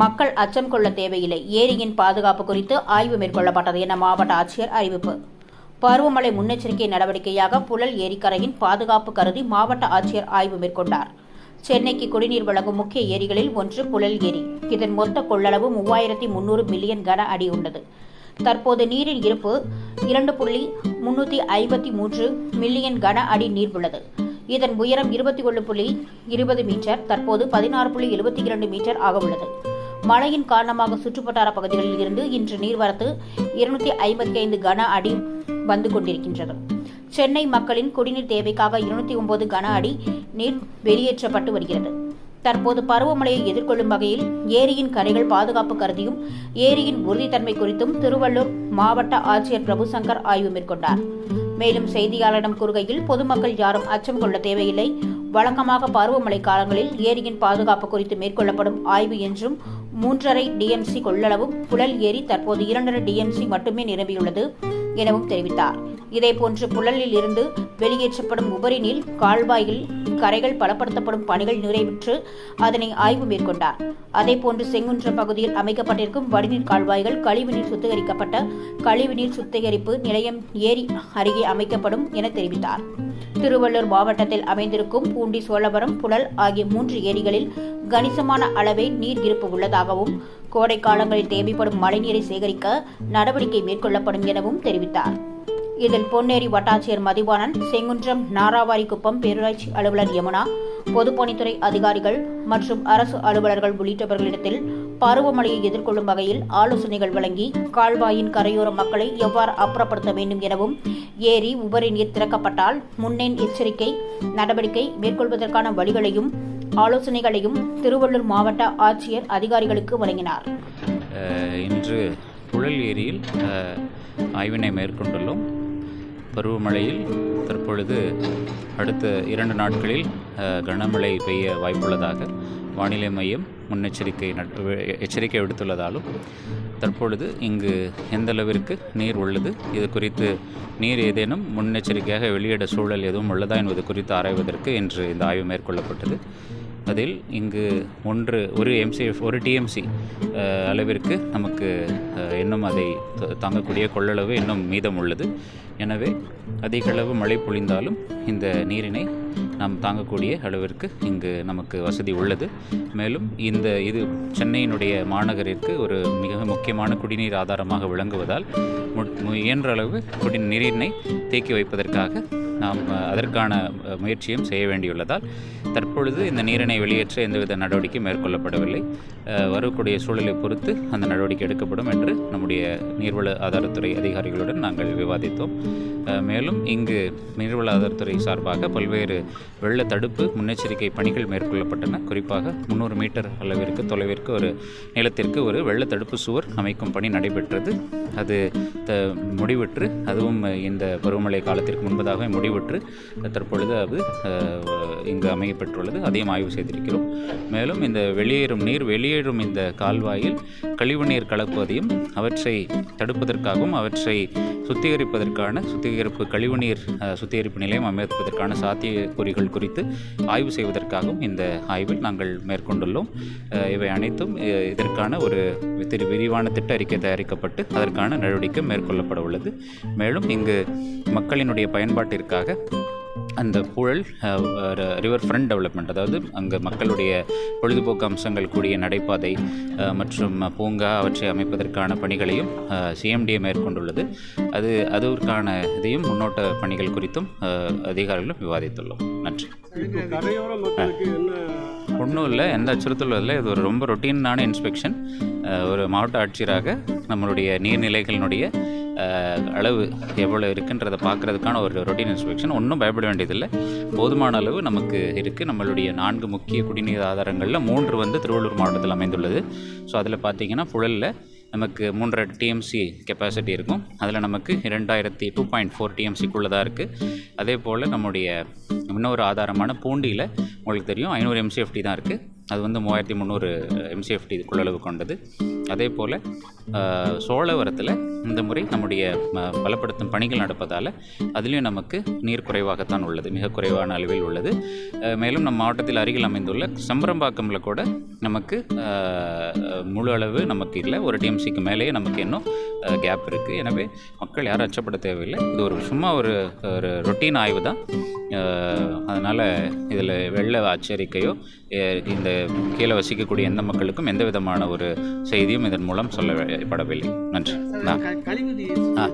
மக்கள் அச்சம் கொள்ள தேவையில்லை. ஏரியின் பாதுகாப்பு குறித்து ஆய்வு மேற்கொள்ளப்பட்டது என மாவட்ட ஆட்சியர் அறிவிப்பு. பருவமழை முன்னெச்சரிக்கை நடவடிக்கையாக புழல் ஏரிக்கரையின் பாதுகாப்பு கருதி மாவட்ட ஆட்சியர் ஆய்வு மேற்கொண்டார். சென்னைக்கு குடிநீர் வழங்கும் முக்கிய ஏரிகளில் ஒன்று புழல் ஏரி. இதன் மொத்த கொள்ளளவு மூவாயிரத்தி முன்னூறு மில்லியன் கன அடி உள்ளது. தற்போது நீரின் இருப்பு இரண்டு புள்ளி முன்னூற்றி ஐம்பத்தி மூன்று மில்லியன் கன அடி நீர் உள்ளது. இதன் உயரம் இருபத்தி ஒன்று புள்ளி இருபது மீட்டர் தற்போது பதினாறு புள்ளி எழுபத்தி இரண்டு மீட்டர் ஆக உள்ளது. மழையின் காரணமாக சுற்றுவட்டார பகுதிகளில் இருந்து இன்று நீர்வரத்து இருநூத்தி ஐம்பத்தி ஐந்து கன அடி வந்து கொண்டிருக்கின்றது. சென்னை மக்களின் குடிநீர் தேவைக்காக இருநூத்தி ஒன்பது கன அடி நீர் வெளியேற்றப்பட்டு வருகிறது. தற்போது பருவமழையை எதிர்கொள்ளும் வகையில் ஏரியின் கரைகள் பாதுகாப்பு கருதியும் ஏரியின் உறுதித்தன்மை குறித்தும் திருவள்ளூர் மாவட்ட ஆட்சியர் பிரபுசங்கர் ஆய்வு மேற்கொண்டார். மேலும் செய்தியாளரிடம் கூறுகையில் பொதுமக்கள் யாரும் அச்சம் கொள்ள தேவையில்லை. வழக்கமாக பருவமழை காலங்களில் ஏரியின் பாதுகாப்பு குறித்து மேற்கொள்ளப்படும் ஆய்வு என்றும் மூன்றரை டிஎம்சி கொள்ளளவும் புழல் ஏரி தற்போது இரண்டரை டிஎம்சி மட்டுமே நிரம்பியுள்ளது எனவும் தெரிவித்தார். இதேபோன்று புழலில் இருந்து வெளியேற்றப்படும் உபரி நீர் கால்வாயில் கரைகள் பலப்படுத்தப்படும் பணிகள் நிறைவுற்று அதனை ஆய்வு மேற்கொண்டார். அதேபோன்று செங்குன்றம் பகுதியில் அமைக்கப்பட்டிருக்கும் வடிநீர் கால்வாய்கள் கழிவுநீர் சுத்திகரிக்கப்பட்ட கழிவுநீர் சுத்திகரிப்பு நிலையம் ஏரி அருகே அமைக்கப்படும் என தெரிவித்தார். திருவள்ளூர் மாவட்டத்தில் அமைந்திருக்கும் பூண்டி சோழவரம் புழல் ஆகிய மூன்று ஏரிகளில் கணிசமான அளவை நீர் இருப்பு உள்ளதாகவும் கோடை காலங்களில் தேவைப்படும் மழைநீரை சேகரிக்க நடவடிக்கை மேற்கொள்ளப்படும் எனவும் தெரிவித்தார். இதில் பொன்னேரி வட்டாட்சியர் மதிவாணன் செங்குன்றம் நாராவாரிக்குப்பம் பேரூராட்சி அலுவலர் யமுனா பொதுப்பணித்துறை அதிகாரிகள் மற்றும் அரசு அலுவலர்கள் உள்ளிட்டவர்களிடத்தில் பருவமழையை எதிர்கொள்ளும் வகையில் ஆலோசனைகள் வழங்கி கால்வாயின் கரையோர மக்களை எவ்வாறு அப்புறப்படுத்த வேண்டும் எனவும் ஏரி உபரி நீர் திறக்கப்பட்டால் முன்னேன் எச்சரிக்கை நடவடிக்கை மேற்கொள்வதற்கான வழிகளையும் ஆலோசனைகளையும் திருவள்ளூர் மாவட்ட ஆட்சியர் அதிகாரிகளுக்கு வழங்கினார். இன்று புழல் ஏரியில் ஆய்வினை மேற்கொண்டுள்ளோம். பருவமழையில் தற்பொழுது அடுத்த இரண்டு நாட்களில் கனமழை பெய்ய வாய்ப்புள்ளதாக வானிலை மையம் முன்னெச்சரிக்கை நட்- எச்சரிக்கை விடுத்துள்ளதாலும் தற்பொழுது இங்கு எந்தளவிற்கு நீர் உள்ளது இது குறித்து நீர் ஏதேனும் முன்னெச்சரிக்கையாக வெளியிட சூழல் எதுவும் உள்ளதா என்பது குறித்து ஆராய்வதற்கு இன்று இந்த ஆய்வு மேற்கொள்ளப்பட்டது. அதில் இங்கு ஒன்று ஒரு எம்சிஎஃப் ஒரு டிஎம்சி அளவிற்கு நமக்கு இன்னும் அதை தாங்கக்கூடிய கொள்ளளவு இன்னும் மீதம் உள்ளது எனவே அதிக அளவு மழை பொழிந்தாலும் இந்த நீரினை நாம் தாங்கக்கூடிய அளவிற்கு இங்கு நமக்கு வசதி உள்ளது. மேலும் இந்த இது சென்னையினுடைய மாநகரிற்கு ஒரு மிக முக்கியமான குடிநீர் ஆதாரமாக விளங்குவதால் மு- மு- இயன்ற அளவு குடி நீரினை தேக்கி வைப்பதற்காக நாம் அதற்கான முயற்சியும் செய்ய வேண்டியுள்ளதால் தற்பொழுது இந்த நீரினை வெளியேற்ற எந்தவித நடவடிக்கையும் மேற்கொள்ளப்படவில்லை. வரக்கூடிய சூழலை பொறுத்து அந்த நடவடிக்கை எடுக்கப்படும் என்று நம்முடைய நீர்வள ஆதாரத்துறை அதிகாரிகளுடன் நாங்கள் விவாதித்தோம். மேலும் இங்கு நீர்வள ஆதாரத்துறை சார்பாக பல்வேறு வெள்ள தடுப்பு முன்னெச்சரிக்கை பணிகள் மேற்கொள்ளப்பட்டன. குறிப்பாக முந்நூறு மீட்டர் அளவிற்கு தொலைவிற்கு ஒரு நிலத்திற்கு ஒரு வெள்ள தடுப்பு சுவர் அமைக்கும் பணி நடைபெற்றது. அது த முடிவுற்று அதுவும் இந்த பருவமழை காலத்திற்கு முன்பதாகவே ஆகியவற்று தற்பொழுது அது இங்கு அமையப்பெற்றுள்ளது அதையும் ஆய்வு செய்திருக்கிறோம். மேலும் இந்த வெளியேறும் நீர் வெளியேறும் இந்த கால்வாயில் கழிவுநீர் கலப்பதையும் அவற்றை தடுப்பதற்காகவும் அவற்றை சுத்திகரிப்பதற்கான சுத்திகரிப்பு கழிவுநீர் சுத்திகரிப்பு நிலையம் அமைப்பதற்கான சாத்தியக்கூறுகள் குறித்து ஆய்வு செய்வதற்காகவும் இந்த ஆய்வில் நாங்கள் மேற்கொண்டுள்ளோம். இவை அனைத்தும் இதற்கான ஒரு திரு விரிவான திட்ட அறிக்கை தயாரிக்கப்பட்டு அதற்கான நடவடிக்கை மேற்கொள்ளப்பட உள்ளது. மேலும் இங்கு மக்களினுடைய பயன்பாட்டிற்காக அந்த புழல் ரிவர் ஃப்ரண்ட் டெவலப்மெண்ட் அதாவது அங்கே மக்களுடைய பொழுதுபோக்கு அம்சங்கள் கூடிய நடைபாதை மற்றும் பூங்கா அவற்றை அமைப்பதற்கான பணிகளையும் சிஎம்டிஏ மேற்கொண்டுள்ளது. அது அதற்கான இதையும் முன்னோட்ட பணிகள் குறித்தும் அதிகாரிகளும் விவாதித்துள்ளோம். நன்றி. ஒன்றும் இல்லை எந்த அச்சுறுத்தலும் இல்லை. இது ஒரு ரொம்ப ரொட்டீனான இன்ஸ்பெக்ஷன் ஒரு மாவட்ட ஆட்சியராக நம்மளுடைய நீர்நிலைகளினுடைய அளவு எவ்வளோ இருக்குன்றதை பார்க்குறதுக்கான ஒரு ரொட்டீன் இன்ஸ்பெக்ஷன் ஒன்றும் பயப்பட வேண்டியதில்லை. போதுமான அளவு நமக்கு இருக்குது நம்மளுடைய நான்கு முக்கிய குடிநீர் ஆதாரங்களில் மூன்று வந்து திருவள்ளூர் மாவட்டத்தில் அமைந்துள்ளது. ஸோ அதில் பார்த்தீங்கன்னா புழலில் நமக்கு மூன்றரை டிஎம்சி கெப்பாசிட்டி இருக்கும். அதில் நமக்கு இரண்டாயிரத்தி டூ பாயிண்ட் ஃபோர் டிஎம்சிக்குள்ளே தான் இருக்குது அதே போல் நம்முடைய இன்னொரு ஆதாரமான பூண்டியில் உங்களுக்கு தெரியும் ஐநூறு எம்சிஎஃப்டி தான் இருக்குது அது வந்து மூவாயிரத்தி முந்நூறு எம்சிஎஃப்டி கொள்ளளவு கொண்டது. அதே போல் சோழவரத்தில் இந்த முறை நம்முடைய பலப்படுத்தும் பணிகள் நடப்பதால் அதுலேயும் நமக்கு நீர் குறைவாகத்தான் உள்ளது மிக குறைவான அளவில் உள்ளது. மேலும் நம் மாவட்டத்தில் அருகில் அமைந்துள்ள சம்பரம்பாக்கமில் கூட நமக்கு முழு அளவு நமக்கு இல்லை ஒரு டிஎம்சிக்கு மேலேயே நமக்கு இன்னும் கேப் இருக்குது எனவே மக்கள் யாரும் அச்சப்பட தேவையில்லை. இது ஒரு சும்மா ஒரு ஒரு ரொட்டீன் ஆய்வு தான். அதனால் இதில் வெள்ள எச்சரிக்கையோ இந்த கீழே வசிக்கக்கூடிய எந்த மக்களுக்கும் எந்த விதமான ஒரு செய்தியும் இதன் மூலம் சொல்லப்படவில்லை நன்றி. ஆ.